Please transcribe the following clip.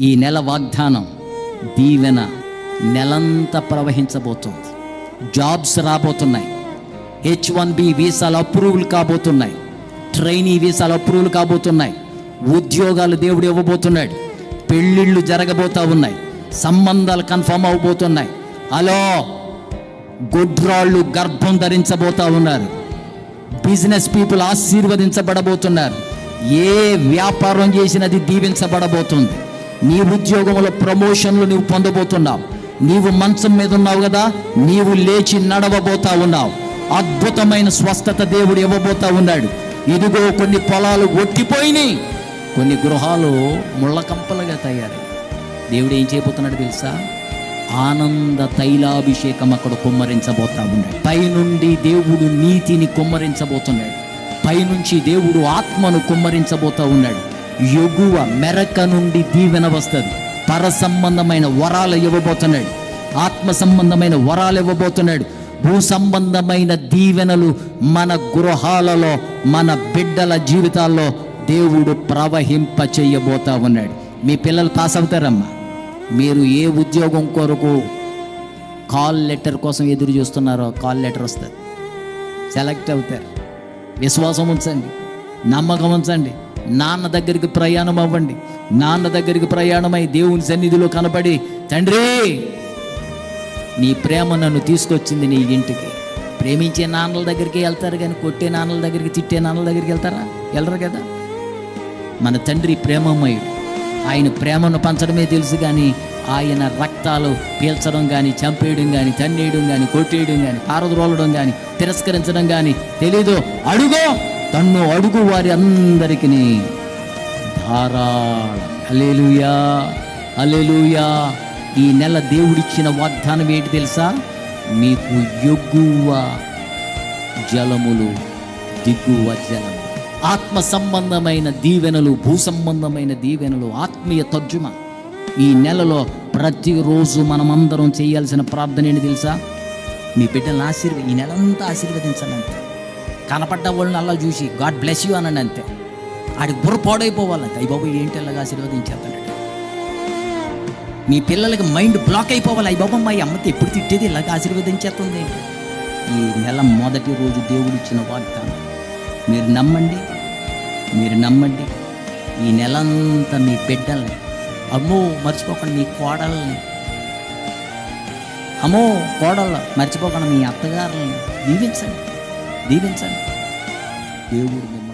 ఈ నెల వాగ్దానం దీవెన నెలంతా ప్రవహించబోతుంది. జాబ్స్ రాబోతున్నాయి. హెచ్ వన్ బి వీసాలు అప్రూవల్ కాబోతున్నాయి. ట్రైనీ వీసాలు అప్రూవల్ కాబోతున్నాయి. ఉద్యోగాలు దేవుడు ఇవ్వబోతున్నాడు. పెళ్ళిళ్ళు జరగబోతా ఉన్నాయి. సంబంధాలు కన్ఫర్మ్ అవబోతున్నాయి. హలో గొడ్రాళ్ళు గర్భం ధరించబోతా ఉన్నారు. Business people ఆశీర్వదించబడబోతున్నారు. ఏ వ్యాపారం చేసినది దీవించబడబోతుంది. నీ ఉద్యోగంలో ప్రమోషన్లు నువ్వు పొందబోతున్నావు. నీవు మంచం మీద ఉన్నావు కదా నీవు లేచి నడవబోతా ఉన్నావు. అద్భుతమైన స్వస్థత దేవుడు ఇవ్వబోతా ఉన్నాడు. ఇదిగో కొన్ని పొలాలు ఒట్టిపోయినాయి. కొన్ని గృహాలు ముళ్ళకంపలుగా తయారు తయారై. దేవుడు ఏం చేయబోతున్నాడు తెలుసా? ఆనంద తైలాభిషేకం అక్కడ కుమ్మరించబోతా ఉన్నాడు. పైనుండి దేవుడు నీతిని కుమ్మరించబోతున్నాడు. పైనుంచి దేవుడు ఆత్మను కుమ్మరించబోతా ఉన్నాడు. ఎగువ మెరక నుండి దీవెన వస్తుంది. పర సంబంధమైన వరాలు ఇవ్వబోతున్నాడు. ఆత్మ సంబంధమైన వరాలు ఇవ్వబోతున్నాడు. భూ సంబంధమైన దీవెనలు మన గృహాలలో మన బిడ్డల జీవితాల్లో దేవుడు ప్రవహింప చేయబోతా ఉన్నాడు. మీ పిల్లలు పాస్ అవుతారమ్మా. మీరు ఏ ఉద్యోగం కొరకు కాల్ లెటర్ కోసం ఎదురు చూస్తున్నారో కాల్ లెటర్ వస్తుంది. సెలెక్ట్ అవుతారు. విశ్వాసం ఉంచండి. నమ్మకం ఉంచండి. నాన్న దగ్గరికి ప్రయాణం అవ్వండి. నాన్న దగ్గరికి ప్రయాణమై దేవుని సన్నిధిలో కనపడి తండ్రి నీ ప్రేమ నన్ను తీసుకొచ్చింది నీ ఇంటికి. ప్రేమించే నాన్నల దగ్గరికి వెళ్తారు కానీ కొట్టే నాన్నల దగ్గరికి తిట్టే నాన్నల దగ్గరికి వెళ్తారా? వెళ్ళరు కదా? మన తండ్రి ప్రేమమయుడు. ఆయన ప్రేమను పంచడమే తెలుసు కానీ ఆయన రక్తాలు పీల్చడం కానీ చంపేయడం కానీ తన్నేయడం కానీ కొట్టేయడం కానీ పారద్రోలడం కానీ తిరస్కరించడం కానీ తెలీదు. అడుగో తన్ను అడుగు వారి అందరికీ ధారాళ. అలేలుయా అలేలుయా ఈ నెల దేవుడిచ్చిన వాగ్దానం ఏంటి తెలుసా? మీకు ఎగువ జలములు దిగువ జలము ఆత్మ సంబంధమైన దీవెనలు భూ సంబంధమైన దీవెనలు ఆత్మీయ తర్జుమ. ఈ నెలలో ప్రతిరోజు మనమందరం చేయాల్సిన ప్రార్థన ఏంటి తెలుసా? మీ బిడ్డలను ఆశీర్వ ఈ నెలంతా ఆశీర్వదించాలంటే కనపడ్డ వాళ్ళని అలా చూసి గాడ్ బ్లెస్ యూ అనండి అంతే. ఆడికి బుర్ర పాడైపోవాలంటే. అయ్యి బాబు ఏంటి ఇలాగా ఆశీర్వదించేస్తాడు మీ పిల్లలకి మైండ్ బ్లాక్ అయిపోవాలి. అయ్యి బాబు మా అమ్మకి ఎప్పుడు తిట్టేది? ఇలాగ ఆశీర్వదించేస్తుంది. ఏంటి ఈ నెల మొదటి రోజు దేవుడు ఇచ్చిన వాగ్దానం. మీరు నమ్మండి మీరు నమ్మండి. ఈ నెలంతా మీ బిడ్డల్ని అమ్మో మర్చిపోకండి మీ కోడల్ని. అమ్మో కోడళ్ళు మర్చిపోకుండా మీ అత్తగారులను. దీవించండి దీవించండి. దేవుడు